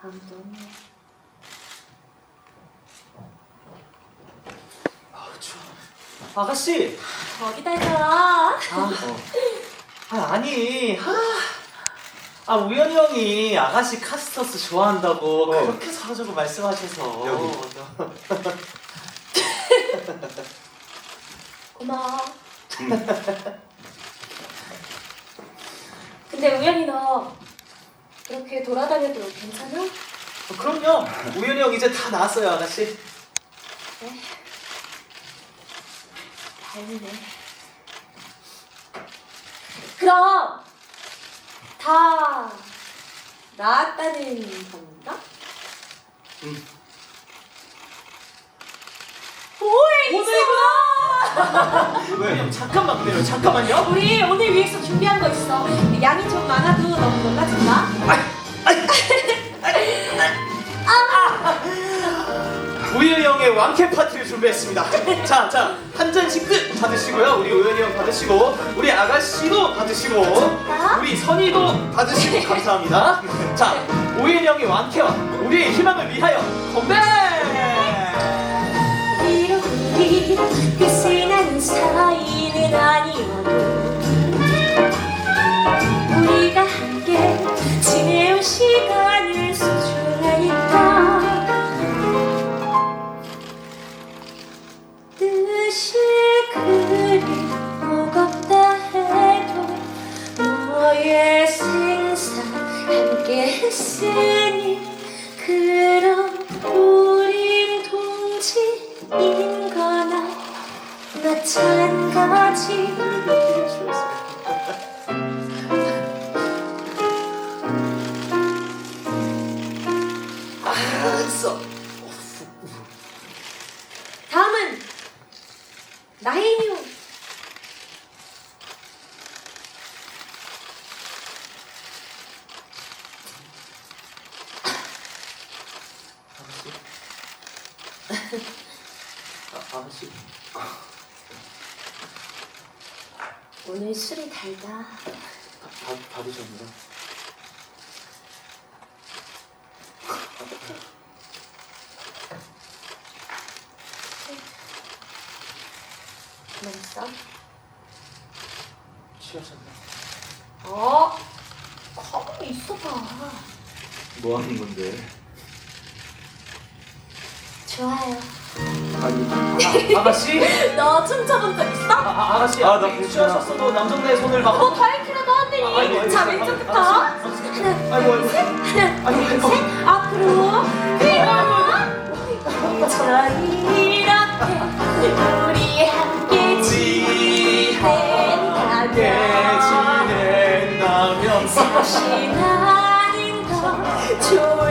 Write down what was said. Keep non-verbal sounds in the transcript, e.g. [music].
아무도 없네. 아우 추워. 아가씨. 거기다 있잖아. 아, 아 아니. 아, 아 우연히 형이 아가씨 카스터스 좋아한다고 어. 그렇게 사라져고 말씀하셔서. 여기. [laughs] 고마워. 근데 우연히 너 이렇게 돌아다녀도 괜찮아? 어, 그럼요. 우연히 형 이제 다 나았어요 아가씨. 네. 다행이네. 그럼 다 나았다는 건가? 응. 오늘이구 형 잠깐만 기다려 잠깐만요. 우리 오늘 위해서 준비한 거 있어. 양이 좀 많아도 너무 놀라지 마. 우연히 형의 왕캠 파티를 준비했습니다. 자, 자, 한 잔씩 끝 받으시고요. 우리 우연히 형 받으시고, 우리 아가씨도 받으시고, 우리 선이도 받으시고 감사합니다. 자, 우연히 형의 왕캠, 우리의 희망을 위하여 건배! 우 사이는 아니어도 우리가 함께 지내온 시간은 소중하니까 뜻이 그리 무겁다 해도 너의 생사 함께 했으니 그럼 우린 동지인 거나 마찬가지 알았어. 다음은 나인유 아가씨. 아, 아가씨. 오늘 술이 달다 받, 받으셨나요? 그랬어? 취하셨나요? 어 가만히 있어봐 뭐 하는 건데? 좋아요 아니 아, [laughs] 아가씨? 너 춤춰본 적 있어? 아, 아, 아가씨. 아, 나 아무리 괜찮아. 취하셨어도 남정네의 손을 막. 너 다이키라도 한다니 아이고, 자 아이고, 왼쪽부터 아이고, 하나 아이고, 아이고. 둘셋 아이고, 아이고. 셋 앞으로 그리고 자 이렇게 우리 함께 지낸다면 지낸다면 더 좋아